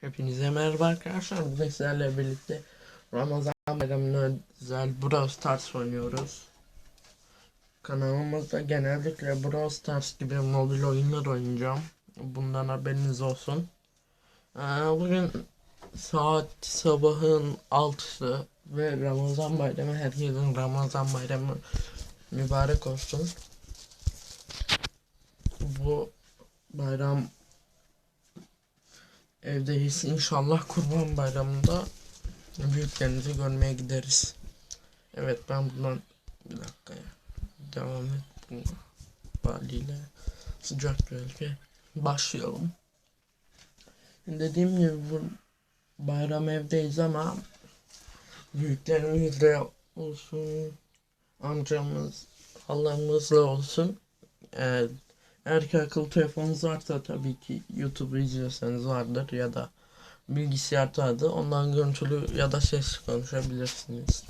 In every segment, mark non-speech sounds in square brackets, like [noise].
Hepinize merhaba arkadaşlar. Bugün sizlerle birlikte Ramazan bayramına özel Brawl Stars oynuyoruz. Kanalımızda genellikle Brawl Stars gibi mobil oyunlar oynayacağım. Bundan haberiniz olsun. Ee, Bugün saat sabahın 6'sı ve Ramazan bayramı herkesin Ramazan bayramı mübarek olsun. Bu bayram Evdeyiz. İnşallah Kurban Bayramı'nda büyüklerimizi görmeye gideriz. Evet ben bundan bir dakika ya. Devam et bu haliyle sıcak ülke. Başlayalım. Dediğim gibi bu bayram evdeyiz ama büyüklerimizle olsun amcamız halamızla olsun eee ki akıllı telefonunuz varsa tabii ki YouTube izliyorsanız vardır ya da bilgisayarda da ondan görüntülü ya da ses konuşabilirsiniz.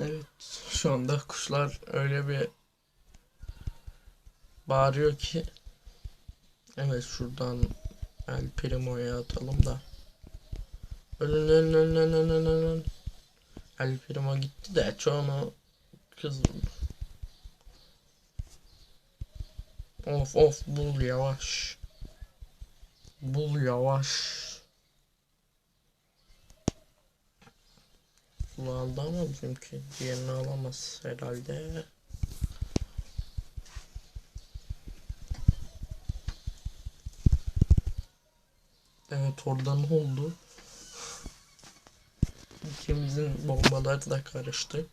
Evet şu anda kuşlar öyle bir bağırıyor ki. Evet şuradan El Primo'ya atalım da. Ölün ölün ölün ölün ölün. El Primo gitti de çoğunu kız Of of bul yavaş. Bul yavaş. Bunu aldı ama bizimki diğerini alamaz herhalde. Evet orada ne oldu? İkimizin bombaları da karıştı.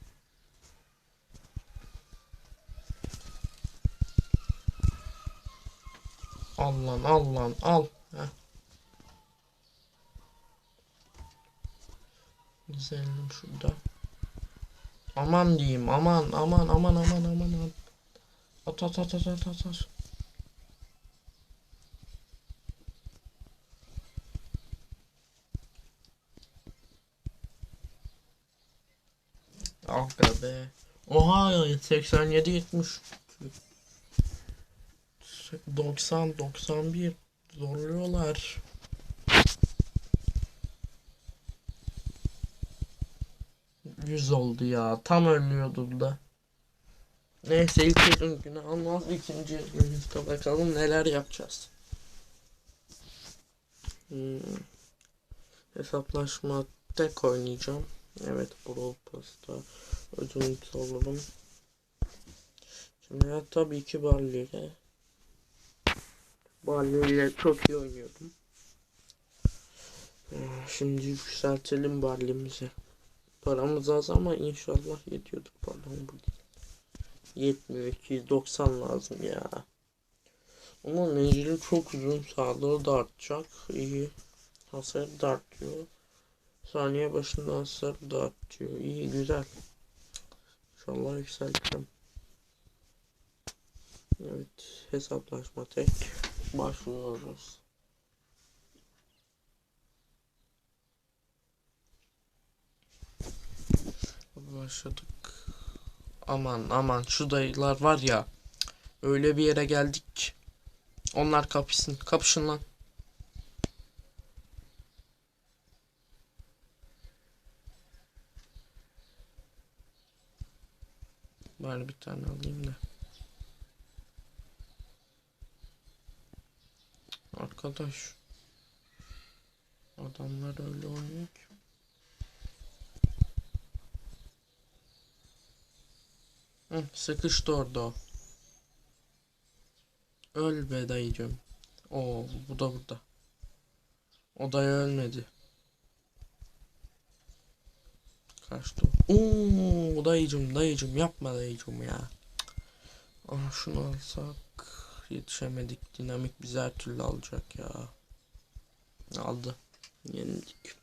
Al lan al lan al. Heh. Güzelim şurada. Aman diyeyim aman aman aman aman aman. At at at at at at. at. Aga be. Oha 87 70 90 91 zorluyorlar. Yüz oldu ya. Tam ölüyordum da. Neyse ilk gün günü almaz. ikinci günümüzde bakalım neler yapacağız. Hmm. Hesaplaşma tek oynayacağım. Evet Brawl Pass'ta ödül alalım. Şimdi tabii ki Barley ile Barley ile çok iyi oynuyordum. Ee, Şimdi yükseltelim Barley'mizi. Paramız az ama inşallah yetiyordur pardon bu değil. Yetmiyor 290 lazım ya. Ama menzili çok uzun sağlığı da artacak. İyi. Hasarı da artıyor. Saniye başında hasar da artıyor. İyi güzel. İnşallah yükseltirim. Evet hesaplaşma tek başlıyoruz. Başladık. Aman aman şu dayılar var ya. Öyle bir yere geldik. Onlar kapışsın. Kapışın lan. Bari bir tane alayım da. Arkadaş. Adamlar öyle oynuyor ki. Hı, sıkıştı orada. Öl be dayıcım. Oo bu da burada. O dayı ölmedi. Kaçtı. Oo dayıcım dayıcım yapma dayıcım ya. Ah şunu alsak yetişemedik. Dinamik bizi her türlü alacak ya. Aldı. Yenildik.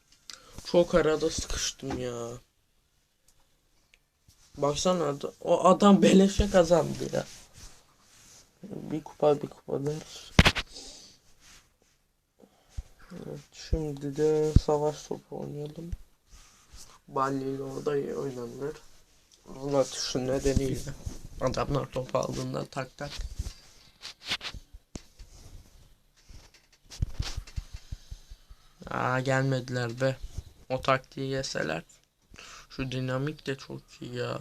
Çok arada sıkıştım ya. Baksana o adam beleşe kazandı ya. Bir kupa bir kupa der. Evet, şimdi de savaş topu oynayalım. Balliyle orada iyi oynanır. Bunun atışı nedeniyle. Adamlar topu aldığında tak tak. Aa gelmediler be. O taktiği yeseler. Şu dinamik de çok iyi ya.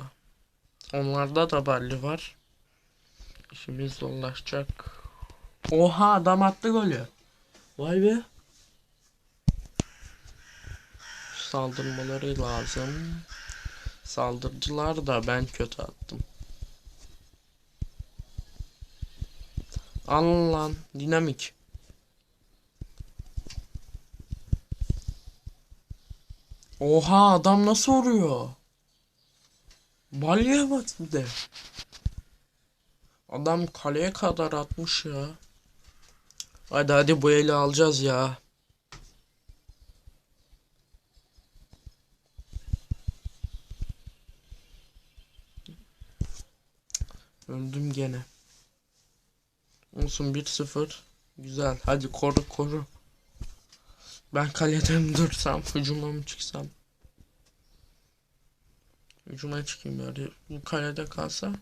Onlarda da balli var. İşimiz zorlaşacak. Oha adam attı golü. Vay be. Saldırmaları lazım. Saldırdılar da ben kötü attım. Al lan dinamik. Oha adam nasıl vuruyor? Balya bak bir de. Adam kaleye kadar atmış ya. Hadi hadi bu eli alacağız ya. Öldüm gene. Olsun 1-0. Güzel. Hadi koru koru. Ben kalede mi dursam, hücuma mı çıksam? Hücuma çıkayım bari. Bu kalede kalsa.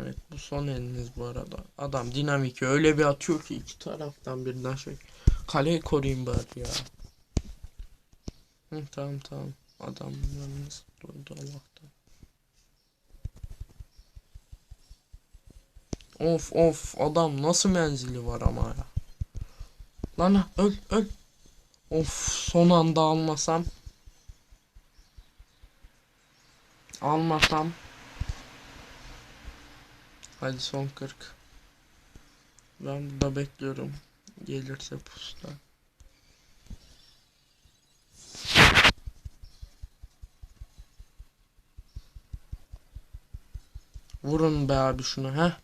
Evet bu son eliniz bu arada. Adam dinamiki öyle bir atıyor ki iki taraftan birden şey. Kaleyi koruyayım bari ya. Hı, tamam tamam. Adamlarınız durdu Allah'tan. Of of adam nasıl menzili var ama ya. Lan öl öl. Of son anda almasam. Almasam. Hadi son 40. Ben burada bekliyorum. Gelirse pusta. Vurun be abi şunu he.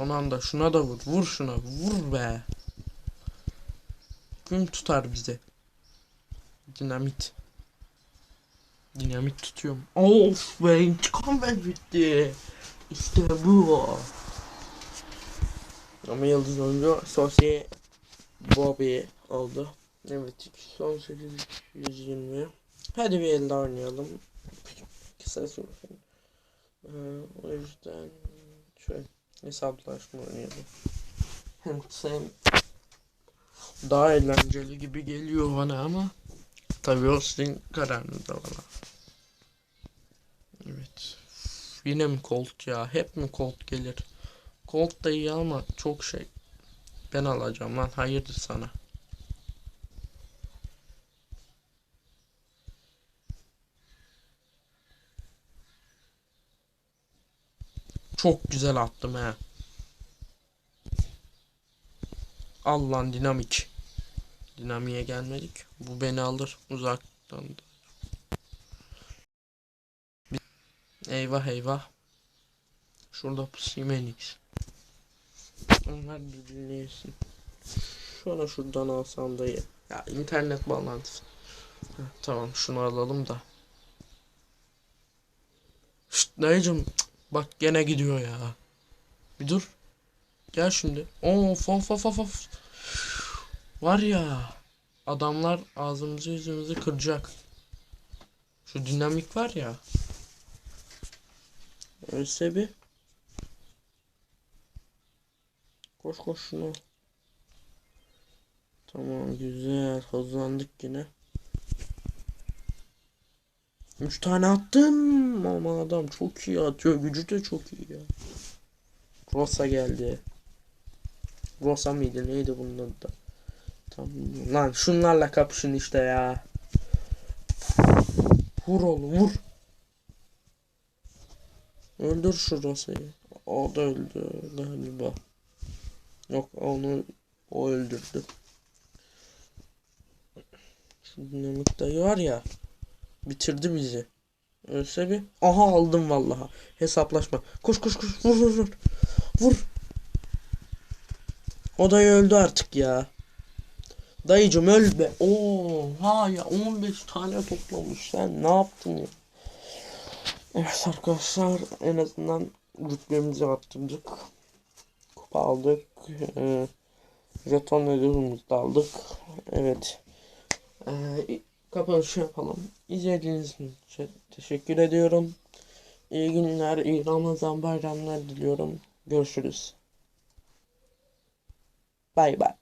Son anda şuna da vur. Vur şuna. Vur be. Kim tutar bizi? Dinamit. Dinamit tutuyorum. Of be intikam ver bitti. İşte bu. Ama yıldız oyuncu Sosi Bobby oldu. Evet son 820. Hadi bir elde oynayalım. Kısa süre. Ee, o yüzden şöyle hesaplaşma oynayalım. Hem [laughs] daha eğlenceli gibi geliyor bana ama tabii o sizin kararınızda valla. Evet. Yine mi Colt ya? Hep mi Colt gelir? Colt da iyi ama çok şey. Ben alacağım lan. Hayırdır sana. Çok güzel attım he. Al lan dinamik. Dinamiğe gelmedik. Bu beni alır uzaktan. Eyvah eyvah. Şurada pusayım. Onlar birbirini yesin. Şunu şuradan alsam da iyi. Ya internet bağlantısı. Heh, tamam şunu alalım da. Şşt dayıcım cık, bak gene gidiyor ya. Bir dur. Gel şimdi. Of of of of of. Var ya. Adamlar ağzımızı yüzümüzü kıracak. Şu dinamik var ya. Ölse bir. Koş koş şunu. Tamam güzel hızlandık yine. Üç tane attım ama adam çok iyi atıyor. Gücü de çok iyi ya. Rosa geldi. Rosa mıydı neydi bunun adı da? Tamam lan şunlarla kapışın işte ya. Vur oğlum vur. Öldür şu Rosa'yı. O da öldü galiba. Yok onu o öldürdü. Şu dinamik dayı var ya. Bitirdi bizi. Ölse bir. Aha aldım vallaha. Hesaplaşma. Koş koş koş. Vur vur vur. Vur. O dayı öldü artık ya. Dayıcım öl be. Oha ya 15 tane toplamış. Sen ne yaptın ya? Evet arkadaşlar en azından rütbemizi arttırdık. Kupa aldık. Ee, jeton ödülümüzü aldık. Evet. Ee, kapanışı yapalım. İzlediğiniz için teşekkür ediyorum. İyi günler, iyi Ramazan bayramlar diliyorum. Görüşürüz. Bay bay.